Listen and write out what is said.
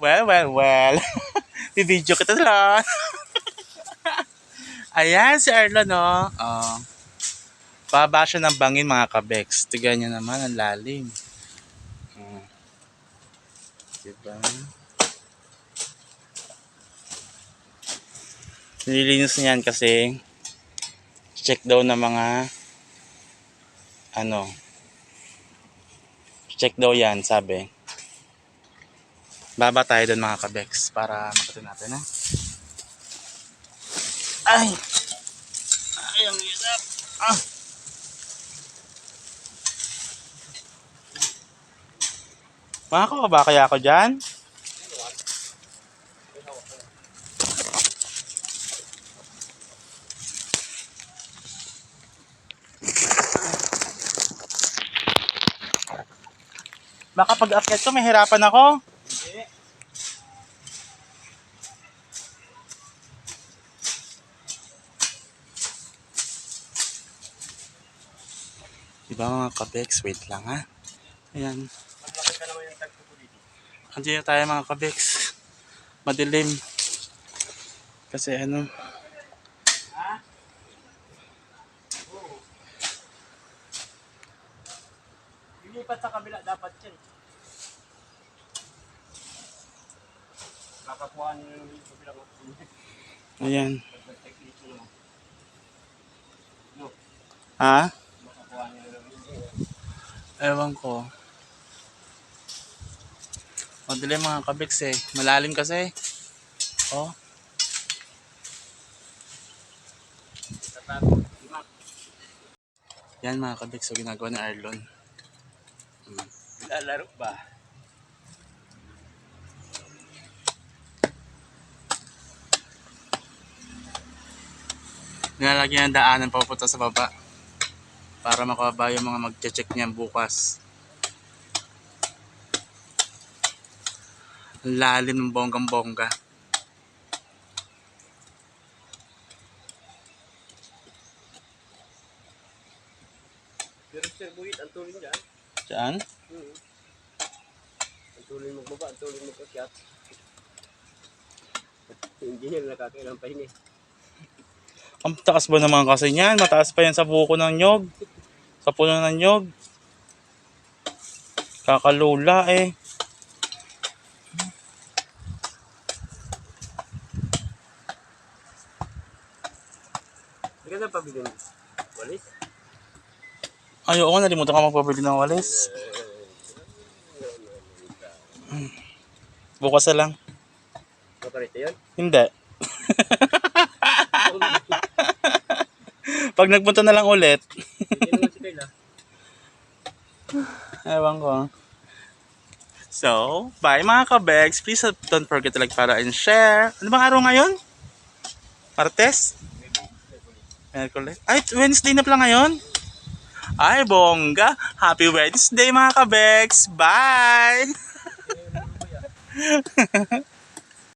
Well, well, well. Bibidyo kita lang. Ayan, si Arlo, no? Oh. Baba siya ng bangin, mga kabex. Tignan niyo naman, ang lalim. Oh. Diba? Nililinis niyan kasi check daw ng mga ano check daw yan sabi baba tayo doon mga kabex para makatin natin ha ay ay ang hirap ah Makakaba kaya ako dyan? Baka pag akyat ko, mahirapan ako. Diba mga kabex? Wait lang ha. Ayan. Andiyan na tayo mga kabex. Madilim. Kasi ano. Lilipat sa kabila dapat yan. Kakakuha niyo yung kabila mo. Ayan. Ha? Ewan ko. Madilim mga kabex eh. Malalim kasi. Oh. Yan mga kabex. So ginagawa ni Arlon. Lalaro ba? Nilalagyan ng daanan papunta sa baba. Para makababa yung mga mag-check niyan bukas. Lalim ng bonggang-bongga. Pero sir, buhit, ang tuloy dyan. Diyan. Hmm. Ang tuloy magbaba, ang tuloy magkakyat. Hindi nila nakakailang pahingi. Ang taas ba naman kasi niyan? Mataas pa yan sa buko ng nyog. Sa puno ng nyog. Kakalula eh. Hindi ka na pabilin. Walis? Ay, oo, nalimutan ka magpabili ng walis. Bukas na lang. Kaparito yun? Hindi. Pag nagpunta na lang ulit, ewan ko. So, bye mga ka-begs. Please don't forget to like, follow, and share. Ano bang araw ngayon? Martes? Merkules? Ay, Wednesday na pala ngayon? Ay, bongga. Happy Wednesday mga ka-begs. Bye!